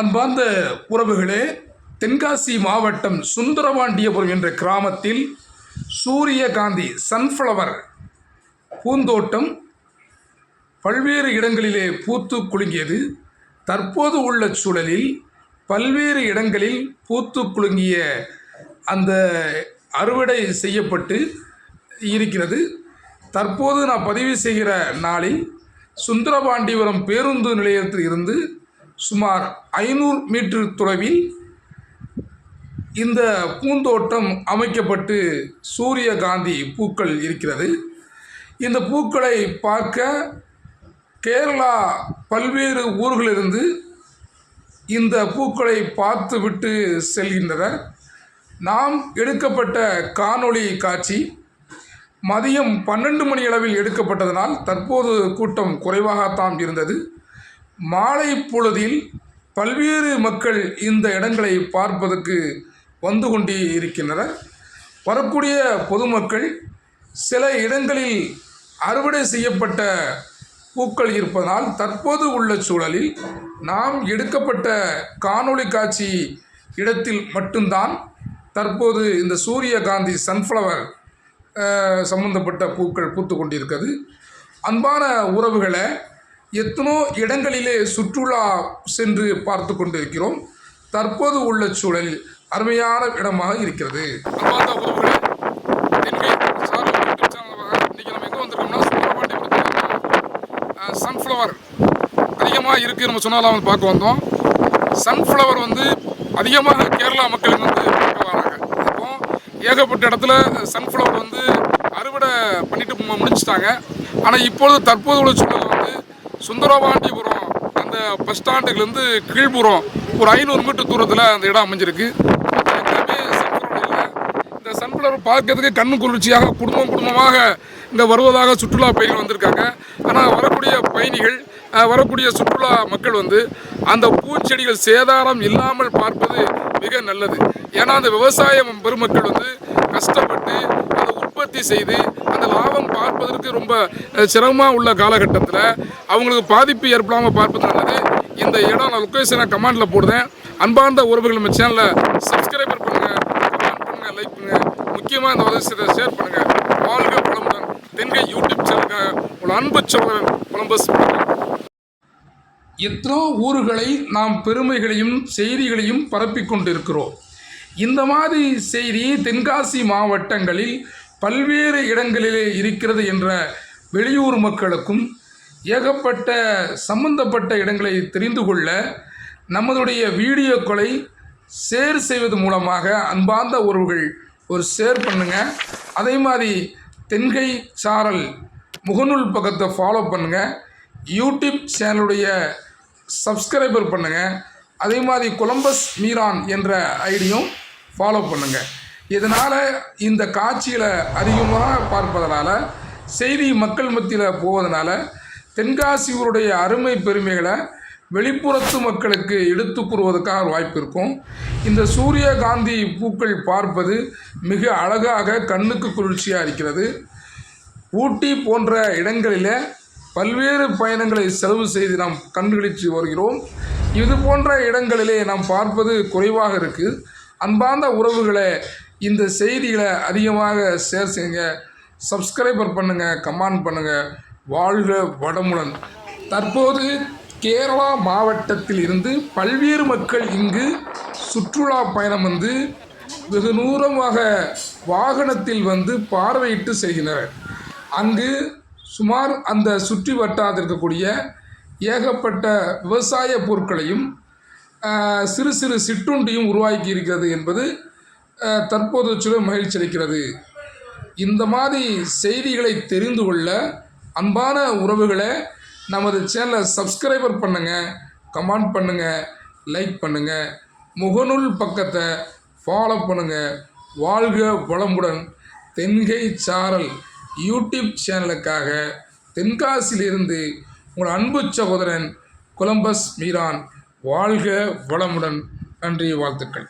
அன்பார்ந்த உறவுகளே தென்காசி மாவட்டம் சுந்தரபாண்டியபுரம் என்ற கிராமத்தில் சூரியகாந்தி சன்ஃப்ளவர் பூந்தோட்டம் பல்வேறு இடங்களிலே பூத்து குலுங்கியது. தற்போது உள்ள சூழலில் பல்வேறு இடங்களில் பூத்து குலுங்கிய அந்த அறுவடை செய்யப்பட்டு இருக்கிறது. தற்போது நான் பதிவு செய்கிற நாளில் சுந்தரபாண்டிபுரம் பேருந்து நிலையத்தில் இருந்து சுமார் ஐநூறு மீட்டர் தொலைவில் இந்த பூந்தோட்டம் அமைக்கப்பட்டு சூரியகாந்தி பூக்கள் இருக்கிறது. இந்த பூக்களை பார்க்க கேரளா பல்வேறு ஊர்களிலிருந்து இந்த பூக்களை பார்த்துவிட்டு செல்கின்றனர். நாம் எடுக்கப்பட்ட காணொளி காட்சி மதியம் பன்னெண்டு மணி அளவில் எடுக்கப்பட்டதனால் தற்போது கூட்டம் குறைவாகத்தான் இருந்தது. மாலை பொழுதில் பல்வேறு மக்கள் இந்த இடங்களை பார்ப்பதற்கு வந்து கொண்டே இருக்கின்றனர். வரக்கூடிய பொதுமக்கள் சில இடங்களில் அறுவடை செய்யப்பட்ட பூக்கள் இருப்பதனால் தற்போது உள்ள சூழலில் நாம் எடுக்கப்பட்ட காணொளி காட்சி இடத்தில் மட்டும்தான் தற்போது இந்த சூரியகாந்தி சன்ஃப்ளவர் சம்பந்தப்பட்ட பூக்கள் பூத்து கொண்டிருக்கிறது. அன்பான உறவுகளை எத்தனோ இடங்களிலே சுற்றுலா சென்று பார்த்து கொண்டிருக்கிறோம். தற்போது உள்ள சூழலில் அருமையான இடமாக இருக்கிறது. சன்ஃப்ளவர் அதிகமாக இருக்குது நம்ம சொன்னாலும் வந்து பார்க்க வந்தோம். சன்ஃப்ளவர் வந்து அதிகமாக கேரளா மக்கள் வந்து பார்க்க வராங்க. இப்போ ஏகப்பட்ட இடத்துல சன்ஃப்ளவர் வந்து அறுவடை பண்ணிட்டு முடிச்சிட்டாங்க. ஆனால் இப்பொழுது தற்போது உள்ள சூழல் சுந்தரபாண்டிபுரம் அந்த பஸ் ஸ்டாண்டுலேருந்து கீழ்புறம் ஒரு ஐநூறு மீட்டர் தூரத்தில் அந்த இடம் அமைஞ்சிருக்கு. இந்த சன்ஃப்ளவர் பார்க்கறதுக்கு கண்ணு குளிர்ச்சியாக குடும்பம் குடும்பமாக இங்கே வருவதாக சுற்றுலா பயணிகள் வந்திருக்காங்க. ஆனால் வரக்கூடிய பயணிகள் வரக்கூடிய சுற்றுலா மக்கள் வந்து அந்த பூச்செடிகள் சேதாரம் இல்லாமல் பார்ப்பது மிக நல்லது. ஏன்னா அந்த விவசாய பெருமக்கள் வந்து கஷ்டப்பட்டு அதை செய்து அந்த லாபம் பார்ப்பதற்கு ரொம்ப சிரமமாக உள்ள காலகட்டத்தில் அவங்களுக்கு பாதிப்பு ஏற்படாமல் பார்ப்பது நல்லது. இந்த இடம் நான் லொக்கேஷனை கமெண்டில் போடுறேன். அன்பார்ந்த உறவுகள் நம்ம சேனலில் சப்ஸ்கிரைபர் பண்ணுங்கள் கமெண்ட் பண்ணுங்கள் லைக் பண்ணுங்கள் முக்கியமாக இந்த வதசியத்தை ஷேர் பண்ணுங்கள் வாழ்க வளமுடன். தென்கை யூடியூப் சேனலுக்காக உங்கள் அன்பு சோழன் கொலம்பஸ். எத்தனோ ஊர்களை நாம் பெருமைகளையும் செய்திகளையும் பரப்பிக் கொண்டிருக்கிறோம். இந்த மாதிரி செய்தி தென்காசி மாவட்டங்களில் பல்வேறு இடங்களிலே இருக்கிறது என்ற வெளியூர் மக்களுக்கும் ஏகப்பட்ட சம்பந்தப்பட்ட இடங்களை தெரிந்து கொள்ள நம்மளுடைய வீடியோக்களை ஷேர் செய்வது மூலமாக அன்பார்ந்த உறவுகள் ஒரு ஷேர் பண்ணுங்கள் அதே மாதிரி தென்கை சாரல் முகநூல் பக்கத்தை ஃபாலோ பண்ணுங்கள் யூடியூப் சேனலுடைய சப்ஸ்கிரைபர் பண்ணுங்கள் அதே மாதிரி கொலம்பஸ் மீரான் என்ற ஐடியும் ஃபாலோ பண்ணுங்கள் இதனால் இந்த காட்சியில் அதிகமாக பார்ப்பதனால செய்தி மக்கள் மத்தியில் போவதனால தென்காசியூருடைய அருமை பெருமைகளை வெளிப்புறத்து மக்களுக்கு எடுத்து கூறுவதற்காக வாய்ப்பு இருக்கும். இந்த சூரியகாந்தி பூக்கள் பார்ப்பது மிக அழகாக கண்ணுக்கு குளிர்ச்சியாக இருக்கிறது. ஊட்டி போன்ற இடங்களில் பல்வேறு பயணங்களை செலவு செய்து நாம் கண்டுகளித்து வருகிறோம். இது போன்ற இடங்களிலே நாம் பார்ப்பது குறைவாக இருக்குது அன்பார்ந்த உறவுகளை இந்த செய்திகளை அதிகமாக ஷேர் செய்யுங்க. சப்ஸ்கிரைபர் பண்ணுங்கள் கமெண்ட் பண்ணுங்கள் வாழ்க வடமுடன் தற்போது கேரளா மாவட்டத்தில் இருந்து பல்வேறு மக்கள் இங்கு சுற்றுலா பயணம் வந்து வெகு தூரமாக வாகனத்தில் வந்து பார்வையிட்டு செய்கின்றனர் அங்கு சுமார் அந்த சுற்றி வட்டாரத்தில் இருக்கக்கூடிய ஏகப்பட்ட விவசாய பொருட்களையும் சிறு சிறு சிற்றுண்டியும் உருவாக்கி இருக்கிறது என்பது தற்போது சில மகிழ்ச்சி அளிக்கிறது இந்த மாதிரி செய்திகளை தெரிந்து கொள்ள அன்பான உறவுகளை நமது சேனலை சப்ஸ்கிரைபர் பண்ணுங்கள் கமெண்ட் பண்ணுங்கள் லைக் பண்ணுங்கள் முகநூல் பக்கத்தை ஃபாலோ பண்ணுங்கள் வாழ்க வளமுடன். தென்கை சாரல் யூடியூப் சேனலுக்காக தென்காசியிலிருந்து உங்கள் அன்பு சகோதரன் கொலம்பஸ் மீரான் வாழ்க வளமுடன். நன்றி வாழ்த்துக்கள்.